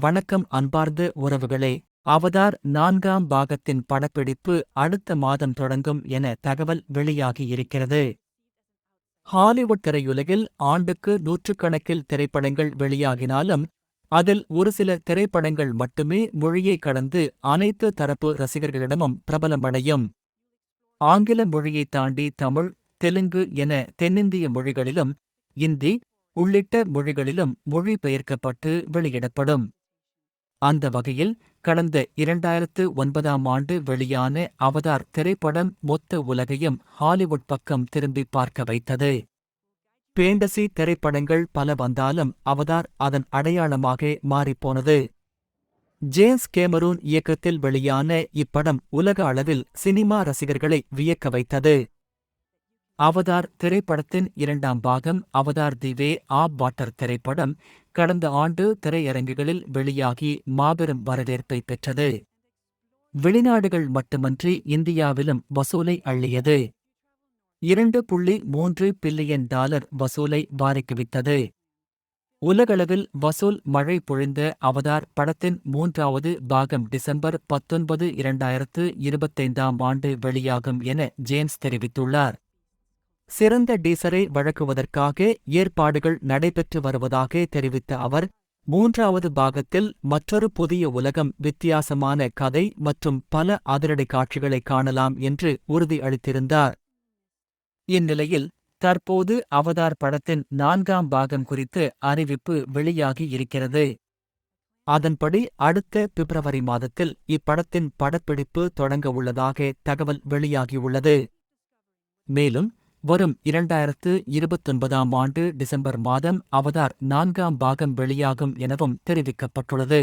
வணக்கம் அன்பார்ந்த உறவுகளே. அவதார் நான்காம் பாகத்தின் படப்பிடிப்பு அடுத்த மாதம் தொடங்கும் என தகவல் வெளியாகியிருக்கிறது ஹாலிவுட் திரையுலகில் ஆண்டுக்கு நூற்றுக்கணக்கில் திரைப்படங்கள் வெளியாகினாலும் அதில் ஒரு சில திரைப்படங்கள் மட்டுமே மொழியை கடந்து அனைத்து தரப்பு ரசிகர்களிடமும் பிரபலமடையும். ஆங்கில மொழியை தாண்டி தமிழ் தெலுங்கு என தென்னிந்திய மொழிகளிலும் இந்தி உள்ளிட்ட மொழிகளிலும் மொழிபெயர்க்கப்பட்டு வெளியிடப்படும். அந்த வகையில் கடந்த இரண்டாயிரத்து ஒன்பதாம் ஆண்டு வெளியான அவதார் திரைப்படம் மொத்த உலகையும் ஹாலிவுட் பக்கம் திரும்பி பார்க்க வைத்தது. பேண்டசி திரைப்படங்கள் பல வந்தாலும் அவதார் அதன் அடையாளமாக மாறிப்போனது. ஜேம்ஸ் கேமரூன் இயக்கத்தில் வெளியான இப்படம் உலக அளவில் சினிமா ரசிகர்களை வியக்க வைத்தது. அவதார் திரைப்படத்தின் இரண்டாம் பாகம் Avatar the way of water திரைப்படம் கடந்த ஆண்டு திரையரங்குகளில் வெளியாகி மாபெரும் வரவேற்பை பெற்றது. வெளிநாடுகள் மட்டுமன்றி இந்தியாவிலும் வசூலை அள்ளியது. இரண்டு புள்ளி மூன்று பில்லியன் டாலர் வசூலை வாரிக்குவித்தது. உலகளவில் வசூல் மழை பொழிந்த அவதார் படத்தின் மூன்றாவது பாகம் டிசம்பர் பத்தொன்பது இரண்டாயிரத்து இருபத்தைந்தாம் ஆண்டு வெளியாகும் என ஜேம்ஸ் தெரிவித்துள்ளார். சிறந்த டீசரை வழங்குவதற்காக ஏற்பாடுகள் நடைபெற்று வருவதாக தெரிவித்த அவர் மூன்றாவது பாகத்தில் மற்றொரு புதிய உலகம் வித்தியாசமான கதை மற்றும் பல அதிரடி காட்சிகளை காணலாம் என்று உறுதியளித்திருந்தார் இந்நிலையில் தற்போது அவதார் படத்தின் நான்காம் பாகம் குறித்து அறிவிப்பு வெளியாகி இருக்கிறது. அதன்படி அடுத்த பிப்ரவரி மாதத்தில் இப்படத்தின் படப்பிடிப்பு தொடங்க உள்ளதாக தகவல் வெளியாகியுள்ளது. மேலும் வரும் இரண்டாயிரத்து இருபத்தொன்பதாம் ஆண்டு டிசம்பர் மாதம் அவதார் நான்காம் பாகம் வெளியாகும் எனவும் தெரிவிக்கப்பட்டுள்ளது.